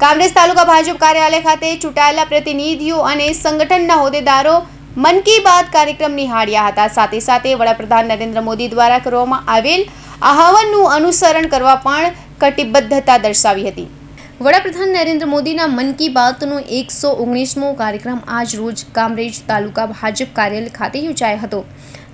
કામરેજ તાલુકા ભાજપ કાર્યાલય ખાતે ચૂંટાયેલા પ્રતિનિધિઓ અને સંગઠનના હોદ્દેદારો મન કી બાત કાર્યક્રમ નિહાળ્યા હતા. સાથે સાથે વડાપ્રધાન નરેન્દ્ર મોદી દ્વારા કરવામાં આવેલ આહવાનનું અનુસરણ કરવા પણ કટિબદ્ધતા દર્શાવી હતી. વડાપ્રધાન નરેન્દ્ર મોદીના મન કી બાતનો એકસો ઓગણીસમો કાર્યક્રમ આજ રોજ કામરેજ તાલુકા ભાજપ કાર્યાલય ખાતે યોજાયો હતો.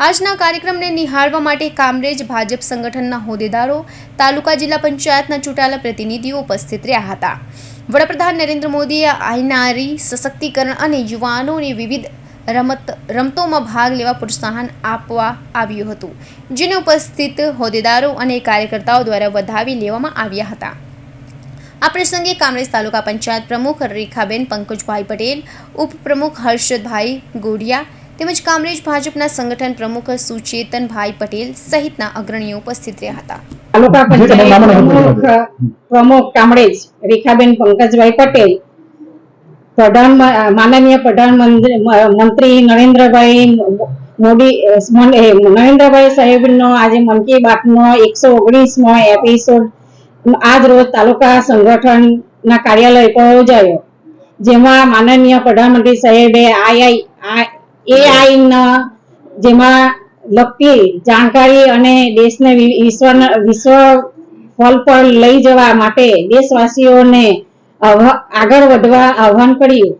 આજના કાર્યક્રમને નિહાળવા માટે કામરેજ ભાજપ સંગઠનના હોદ્દેદારો તાલુકા જિલ્લા પંચાયતના ચૂંટાયેલા પ્રતિનિધિઓ ઉપસ્થિત રહ્યા હતા. વડાપ્રધાન નરેન્દ્ર મોદીએ આઈનારી સશક્તિકરણ અને યુવાનોને વિવિધ રમત, રમતોમાં ભાગ લેવા પ્રોત્સાહન આપવા આવ્યું હતું, જેને ઉપસ્થિત હોદ્દેદારો અને કાર્યકર્તાઓ દ્વારા વધાવી લેવામાં આવ્યા હતા. આ પ્રસંગે કામરેજ તાલુકા પંચાયત પ્રમુખ રેખાબેન પંકજભાઈ પટેલ, ઉપપ્રમુખ હર્ષદભાઈ ગોડિયા તેમજ કામરેજ ભાજપના સંગઠન પ્રમુખ સુચેતનભાઈ પટેલ સહિતના અગ્રણીઓ ઉપસ્થિત રહ્યા હતા. તાલુકા પંચાયત પ્રમુખ કામરેજ રેખાબેન પંકજભાઈ પટેલ પ્રધાન માનનીય પ્રધાનમંત્રી મંત્રી નરેન્દ્રભાઈ મોદી નરેન્દ્રભાઈ સાહેબનો આજે મન કી બાતનો એકસો ઓગણીસમો એપિસોડ આજ રોજ તાલુકા સંગઠનના કાર્યાલય પર યોજાયો જેમાં માનનીય પ્રધાનમંત્રી સાહેબે આઈ એઆઈ ના જેમાં લગતી જાણકારી અને દેશને વિશ્વ વિશ્વ ફળ પર લઈ જવા માટે દેશવાસીઓને આગળ વધવા આહવાન કર્યું.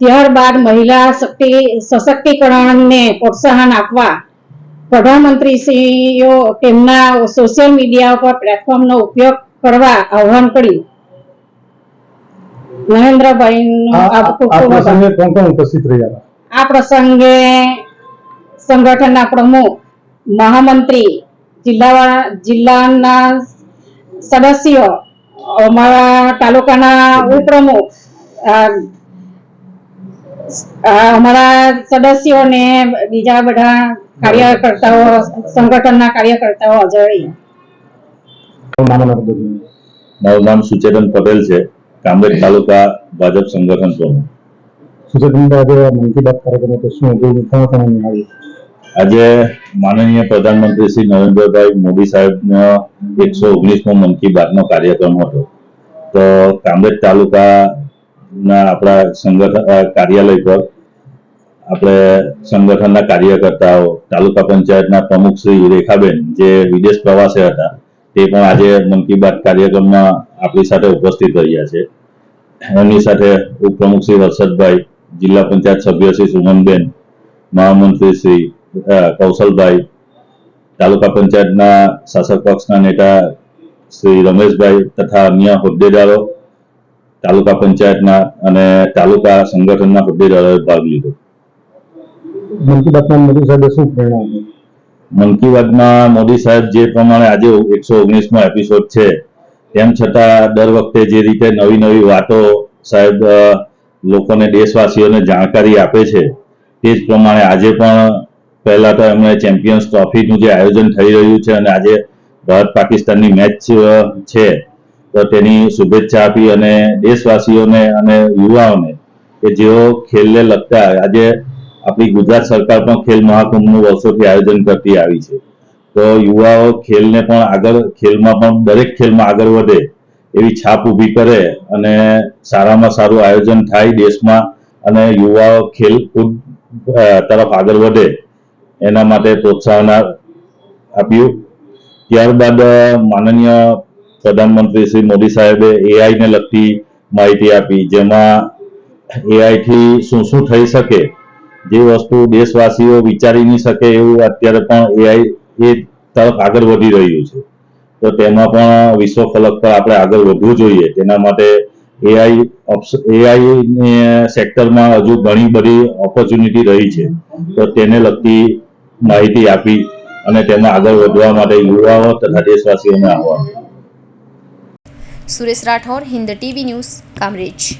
ત્યારબાદ મહિલા શક્તિ સશક્તિકરણને પ્રોત્સાહન આપવા પ્રધાનમંત્રીશ્રીઓ તેમના સોશિયલ મીડિયા પર પ્લેટફોર્મનો ઉપયોગ કરવા આહવાન કર્યું. નરેન્દ્રભાઈ કોણ કોણ ઉપસ્થિત રહ્યા? આ પ્રસંગે સંગઠનના પ્રમુખ મહામંત્રી જિલ્લા જિલ્લાના સદસ્યો અમારા તાલુકાના ઉપપ્રમુખ અમારા સદસ્યો ને બીજા બધા કાર્યકર્તાઓ સંગઠનના કાર્યકર્તાઓ હાજરી. મારું નામ સુચેતન પટેલ છે. કામરેજ તાલુકા ભાજપ સંગઠન પ્રમુખ. સુચેતનભાઈ આજે બાત કાર્યક્રમ તો શું હતું કોણ આજે માનનીય પ્રધાનમંત્રી શ્રી નરેન્દ્રભાઈ મોદી સાહેબનો એકસો ઓગણીસમો મન કી બાતનો કાર્યક્રમ હતો. તો કામરેજ તાલુકાના આપણા સંગઠન કાર્યાલય પર આપણે સંગઠનના કાર્યકર્તાઓ, તાલુકા પંચાયતના પ્રમુખ શ્રી રેખાબેન, જે વિદેશ પ્રવાસે હતા, તે પણ આજે મન કી બાત કાર્યક્રમમાં આપણી સાથે ઉપસ્થિત રહ્યા છે. એમની સાથે ઉપપ્રમુખ શ્રી હર્ષદભાઈ જિલ્લા પંચાયત સભ્ય શ્રી સુમનબેન મહામંત્રી શ્રી કૌશલભાઈ તાલુકા પંચાયતના શાસક પક્ષના નેતા શ્રી રમેશભાઈ તથા અન્ય હોદ્દેદારો તાલુકા પંચાયતના અને તાલુકા સંગઠનના હોદ્દેદારોએ ભાગ લીધો. મન કી બાતમાં મોદી સાહેબે શું પ્રેરણા મન કી બાતમાં મોદી સાહેબ જે પ્રમાણે આજે એકસો ઓગણીસમો એપિસોડ છે તેમ છતાં દર વખતે જે રીતે નવી નવી વાતો સાહેબ લોકોને દેશવાસીઓને જાણકારી આપે છે તે જ પ્રમાણે આજે પણ પહેલા તો એમણે ચેમ્પિયન્સ ટ્રોફીનું જે આયોજન થઈ રહ્યું છે અને આજે ભારત પાકિસ્તાનની મેચ છે, તો તેની શુભેચ્છા આપી અને દેશવાસીઓને અને યુવાઓને કે જેઓ ખેલને લગતા આજે આપણી ગુજરાત સરકાર પણ ખેલ મહાકુંભનું વર્ષોથી આયોજન કરતી આવી છે. તો યુવાઓ ખેલને પણ આગળ, ખેલમાં પણ દરેક ખેલમાં આગળ વધે એવી છાપ ઊભી કરે અને સારામાં સારું આયોજન થાય દેશમાં અને યુવાઓ ખેલકૂદ તરફ આગળ વધે, એના માટે પ્રોત્સાહન આપ્યું. ત્યારબાદ માનનીય પ્રધાનમંત્રી શ્રી મોદી સાહેબે એઆઈને લગતી માહિતી આપી, જેમાં એઆઈથી શું શું થઈ શકે, જે વસ્તુ દેશવાસીઓ વિચારી નહીં શકે એવું અત્યારે પણ એઆઈ એ તરફ આગળ વધી રહ્યું છે. તો તેમાં પણ વિશ્વ ફલક પર આપણે આગળ વધવું જોઈએ. તેના માટે એઆઈ એઆઈ સેક્ટરમાં હજુ ઘણી બધી ઓપોર્ચ્યુનિટી રહી છે. તો તેને લગતી માહિતી આપી અને તેમાં આગળ વધવા માટે યુવાઓ તથા દેશવાસીઓને આહવાન. Suresh Rathod, Hind TV news, Kamrej.